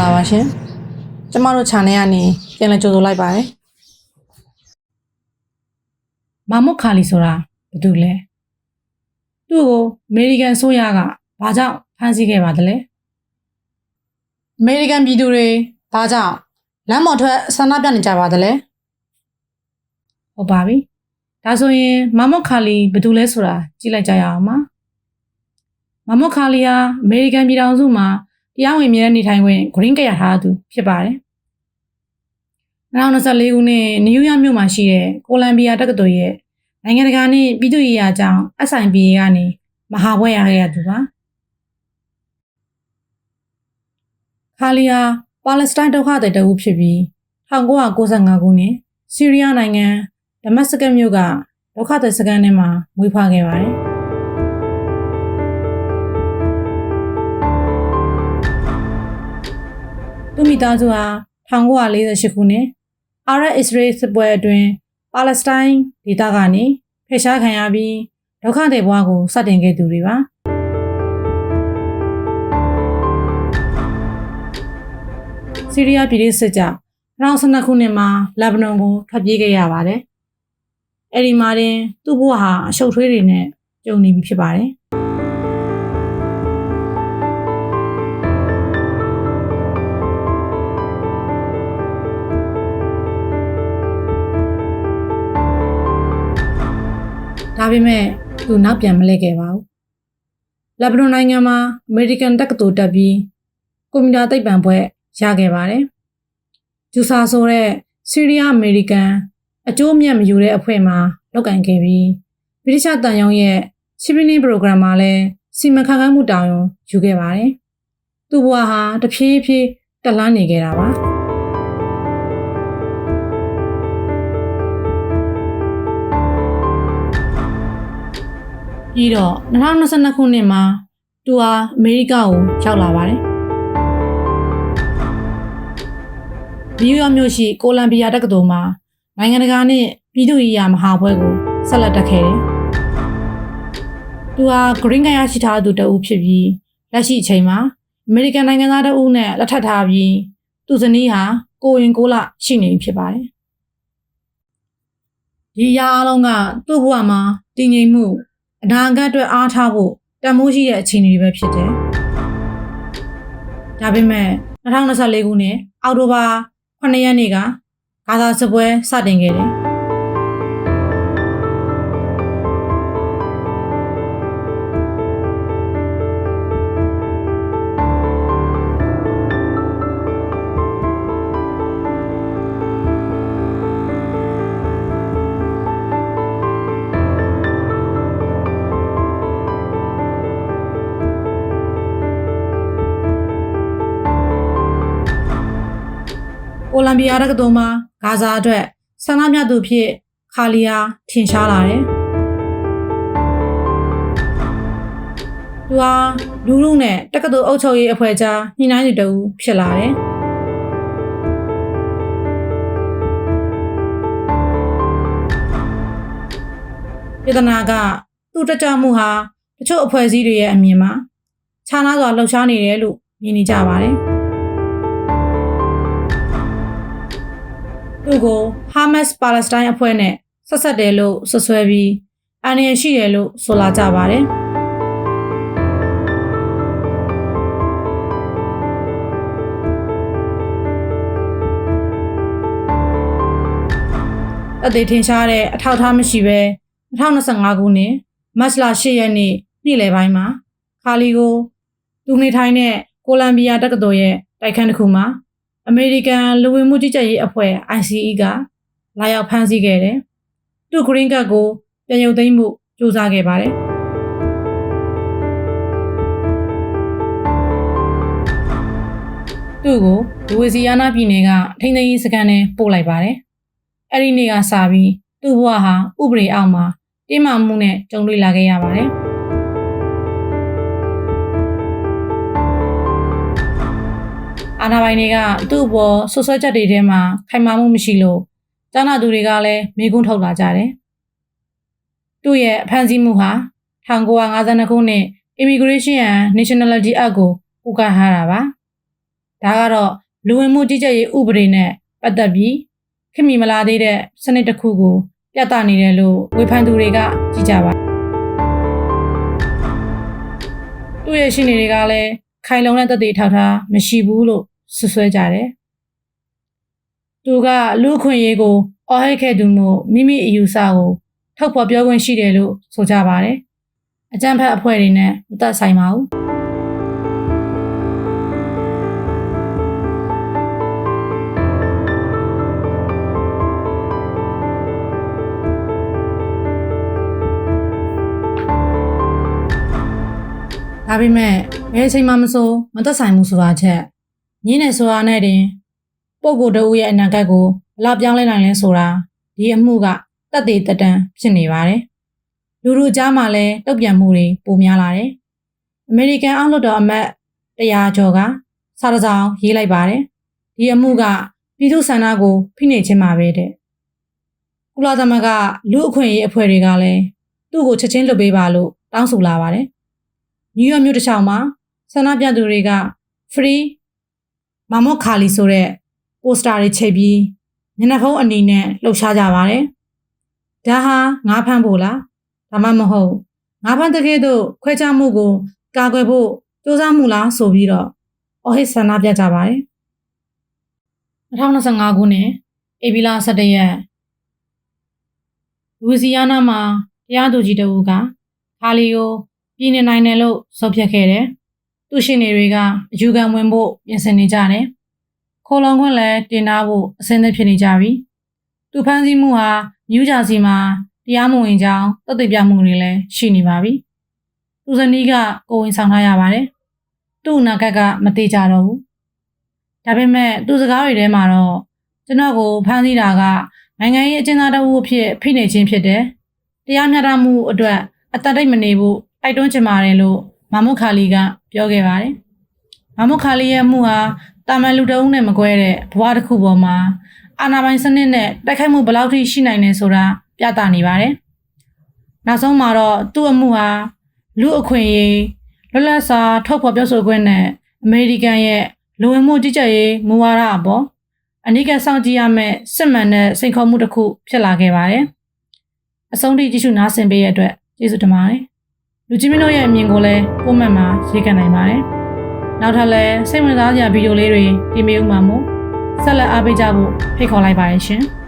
္ဂလာပါရှင်ကျမတို့ channel ကနေပြန်လည်ကြိုဆိုလိုက်ပါတယ်မာမွတ်ခါလီဆိုတာဘာတူလဲသူ့ကိုအမေရိကန်ဆိုရကဘာကြောင့်ဖမ်းဆီးခဲ့ပါသလဲအမေရိကန်ပြည်သူတွေဘာကြောင့်လမ်းပေါ်ထွက်ဆန္ဒပြနေကြပါသလဲဟုတ်ပါပြီဒါဆိုရင်မာမွတ်ခါလီဘာတူလဲဆိုတာကြည့်လိုက်ကြရအောင်ပါမာမွတ်ခါလီဟာအမေရိကန်ပြည်ထောင်စုမှာ တရားဝင်မြဲနေထိုင်ခွင့် green card ရထားသူဖြစ်ပါတယ်2024ခုနှစ်နယူးယောက်မြို့မှာရှိတဲ့ကိုလံဘီယာတက္ကသိုလ်ရဲ့နိုင်ငံတကာနှင့်ပြည်သူ့ရေးရာအကြောင်း SIPA ကနေမဟာဘွဲ့ရခဲ့ရသူပါခါလီယာပါလက်စတိုင်းဒုက္ခသည်တအုပ်ဖြစ်ပြီး1995ခုနှစ်ဆီးရီးယားနိုင်ငံဒမတ်စကတ်မြို့ကဒုက္ခသည်စခန်းထဲမှာမွေးဖွားခဲ့ပါတယ် မိသားစုဟာ1948ခုနှစ်အာရပ်အစ္စရေးစစ်ပွဲအတွင်းပါလက်စတိုင်းဒေသကနေဖယ်ရှားခံရပြီးဒုက္ခသည်ဘဝကိုစတင်ခဲ့သူတွေပါဆီးရီးယားပြည်ရေးစစ်ကြောင့်2012ခုနှစ်မှာလက်ဘနွန်ကိုထွက်ပြေးခဲ့ရပါတယ်။အဲဒီမှာတင်သူ့ဘဝဟာအရှုပ်ထွေးတွေနဲ့ကြုံနေပြီဖြစ်ပါတယ်။ ဒါပေမဲ့သူနောက်ပြန်မလဲခဲ့ပါဘူး။လက်ဘနွန်နိုင်ငံမှာအမေရိကန်တက္ကသိုလ်တက်ပြီးကွန်ပျူတာသိပ္ပံဘွဲ့ရခဲ့ပါတယ်။ဂျူဆာဆိုတဲ့ဆီးရီးယားအမေရိကန်အကျိုးအမြတ်မယူတဲ့အဖွဲ့မှာလုပ်ကင်ခဲ့ပြီးဗြိတိရှတန်ယုံရဲ့ Chimney Program မှာလည်းစီမံခန့်ခွဲမှုတာဝန်ယူခဲ့ပါတယ်။သူ့ဘဝဟာတဖြည်းဖြည်းတက်လှမ်းနေခဲ့တာပါ။ ပြီးတော့2022ခုနှစ်မှာသူဟာအမေရိကကိုရောက်လာပါတယ်။နယူးယောက်မြို့ရှိကိုလံဘီယာတက္ကသိုလ်မှာနိုင်ငံတကာနဲ့ပြည်သူ့ရေးရာမဟာဘွဲ့ကိုဆက်လက်တက်ခဲ့တယ်။သူဟာ green card ရရှိထားသူတအုပ်ဖြစ်ပြီးလက်ရှိအချိန်မှာအမေရိကန်နိုင်ငံသားတအုပ်နဲ့လက်ထပ်ထားပြီးသူဇနီးဟာကိုရင်ကိုလရှိနေပြီဖြစ်ပါတယ်။ဒီအရာအလုံးကသူ့ဘဝမှာတည်ငြိမ်မှု အနာဂတ်အတွက်အားထားဖို့တန်မိုးရှိတဲ့အခြေအနေတွေပဲဖြစ်တယ်။ဒါပေမဲ့2024ခုနှစ်အောက်တိုဘာ9ရက်နေ့ကဂါဇာစစ်ပွဲစတင်ခဲ့တယ်။ လံဘီယာတက္ကသိုလ်မှာဂါဇာအတွက်ဆန္ဒပြသူဖြစ်ခါလီယာထင်ရှားလာတယ်။သူဟာလူလူနဲ့တက္ကသိုလ်အုပ်ချုပ်ရေးအဖွဲ့ကြားညှိနှိုင်းသူတူဖြစ်လာတယ်။ပြဿနာကသူ့တက်ကြွမှုဟာတချို့အဖွဲ့အစည်းတွေရဲ့အမြင်မှာခြားနားစွာလှုပ်ရှားနေတယ်လို့မြင်နေကြပါတယ်။ သူ့ကိုဟာမတ်စ်ပါလက်စတိုင်းအဖွဲ့နဲ့ဆက်ဆက်တယ်လို့ဆွဆွဲပြီးအန်ရရှိတယ်လို့ဆိုလာကြပါတယ်အသေးထင်ရှားတဲ့အထောက်အထားမရှိဘဲ2025ခုနှစ်မတ်လ10ရက်နေ့နေ့လယ်ပိုင်းမှာခါလီကိုသူနေထိုင်တဲ့ကိုလံဘီယာတက္ကသိုလ်ရဲ့တိုက်ခန်းတစ်ခုမှာ အမေရိကန်လူဝင်မှုကြီးကြပ်ရေးအဖွဲ့ ICE ကလာရောက်ဖမ်းဆီးခဲ့တယ်။သူ့ green card ကိုပြန်ရုပ်သိမ်းမှုစူးစမ်းခဲ့ပါတယ်။သူ့ကိုလူဝီစီယာနာပြည်နယ်ကထိန်းသိမ်းရေးစခန်းထဲပို့လိုက်ပါတယ်။အဲ့ဒီနေ့ကစပြီးသူ့ဘဝဟာဥပဒေအောက်မှာတင်းမာမှုနဲ့ကြုံတွေ့လာခဲ့ရပါတယ်။ အာဏာပိုင်တွေကသူ့အပေါ်ဆွဆွဲချက်တွေထဲမှာခိုင်မာမှုမရှိလို့ကျောင်းသားသူတွေကလည်းမေးခွန်းထုတ်လာကြတယ်။သူ့ရဲ့အဖမ်းဆီးမှုဟာ1952ခုနှစ် Immigration and Nationality Act ကိုပူကထားတာပါဒါကတော့လူဝင်မှုကြီးကြပ်ရေးဥပဒေနဲ့ပတ်သက်ပြီးခင်မီမလာသေးတဲ့စနစ်တစ်ခုကိုပြသနေတယ်လို့ဝေဖန်သူတွေကကြည်ကြပါသူ့ရဲ့ရှင်းနေတွေကလည်းခိုင်လုံတဲ့သက်သေထောက်ထားမရှိဘူးလို့ ဆွဆွဲကြတယ်သူကလူအခွင့်အရေးကိုအော်ဟစ်ခဲ့သူမို့မိမိအယူဆကိုထုတ်ဖော်ပြောခွင့်ရှိတယ်လို့ဆိုကြပါတယ်အကြံဖက်အဖွဲ့တွေနဲ့မသက်ဆိုင်ပါဘူးဒါပေမဲ့ဘယ်အချိန်မှမဆိုမသက်ဆိုင်မှုဆိုတာချက် ညင်းနေဆိုတာနဲ့တင်ပုံကိုယ်တအုပ်ရဲ့အနာဂတ်ကိုဘယ်လောက်ပြောင်းလဲနိုင်လဲဆိုတာဒီအမှုကတက်သေးတက်တန်းဖြစ်နေပါတယ်လူလူကြားမှာလည်းတုတ်ပြန်မှုတွေပိုများလာတယ်အမေရိကန်အောက်လွှတ်တော်အမတ်တရားကျော်ကစာတစ်စောင်ရေးလိုက်ပါတယ်ဒီအမှုကပြည်သူ့ဆန္ဒကိုဖိနှိပ်ခြင်းပါပဲတဲ့ကုလသမဂ္ဂလူအခွင့်အရေးအဖွဲ့တွေကလည်းသူ့ကိုချက်ချင်းလွတ်ပေးပါလို့တောင်းဆိုလာပါတယ်နယူးယောက်မြို့တစ်ချောင်းမှာဆန္ဒပြသူတွေက free မမော့ခါလီဆိုတဲ့ပိုစတာတွေချိန်ပြီးမျက်နှာဖုံးအနေနဲ့လှုပ်ရှားကြပါတယ်။ဒါဟာငါးဖမ်းဖို့လားဒါမှမဟုတ်ငါးဖမ်းတဲ့ကဲ့သို့ခွဲခြားမှုကိုကာကွယ်ဖို့စူးစမ်းမှုလားဆိုပြီးတော့အော်ဟစ်ဆန္ဒပြကြပါတယ်။2025ခုနှစ်ဧပြီလ17ရက်လူစီယာနာမှာတရားသူကြီးတအူးကခါလီကိုပြည်နေနိုင်တယ်လို့ဆိုဖြတ်ခဲ့တယ်။ သူရှင်နေတွေကအယူခံဝင်ဖို့ပြင်ဆင်နေကြတယ်။ခိုးလုံခွင့်လည်းတင်ထားဖို့အဆင်သင့်ဖြစ်နေကြပြီ။သူဖမ်းဆီးမှုဟာနယူးဂျာစီမှာတရားမဝင်ကြောင်းသက်သေပြမှုတွေလည်းရှိနေပါပြီ။သူဇနီးကကိုယ်ဝင်ဆောင်ထားရပါတယ်။သူ့အနာဂတ်ကမသေးကြတော့ဘူး။ဒါပေမဲ့သူစကားတွေထဲမှာတော့ကျွန်တော်ကိုဖမ်းဆီးတာကနိုင်ငံရေးအကျဉ်းသားတစ်ဦးအဖြစ်ဖိနှိပ်ခြင်းဖြစ်တယ်။တရားမျှတမှုအတွက်အတတ်တိတ်မနေဘူးတိုက်တွန်းချင်ပါတယ်လို့ မမုခါလီကပြောခဲ့ပါတယ်။မမုခါလီရဲ့အမှုဟာတာမန်လူတအုပ်နဲ့မကွဲတဲ့ဘဝတစ်ခုပေါ်မှာအာဏာပိုင်စနစ်နဲ့တိုက်ခိုက်မှုဘယ်လောက်ထိရှိနိုင်လဲဆိုတာပြသနေပါတယ်။နောက်ဆုံးမှာတော့သူ့အမှုဟာလူအခွင့်အရေးလွတ်လပ်စွာထုတ်ဖော်ပြောဆိုခွင့်နဲ့အမေရိကန်ရဲ့လူဝင်မှုကြီးကြပ်ရေးမူဝါဒအပေါ်အနိကစောင့်ကြည့်ရမယ့်စစ်မှန်တဲ့စိန်ခေါ်မှုတစ်ခုဖြစ်လာခဲ့ပါတယ်။အဆုံးထိကြည့်ရှုနားဆင်ပေးရတဲ့အတွက်ကျေးဇူးတင်ပါတယ်။ လူကြီးမင်းတို့ရဲ့အမြင်ကိုလည်းပုံမှန်မှာရေးကန်နိုင်ပါတယ်။နောက်ထပ်လည်းစိတ်ဝင်စားစရာဗီဒီယိုလေးတွေတင်ပေးဦးမှာမို့ဆက်လက်အားပေးကြဖို့ဖိတ်ခေါ်လိုက်ပါတယ်ရှင်။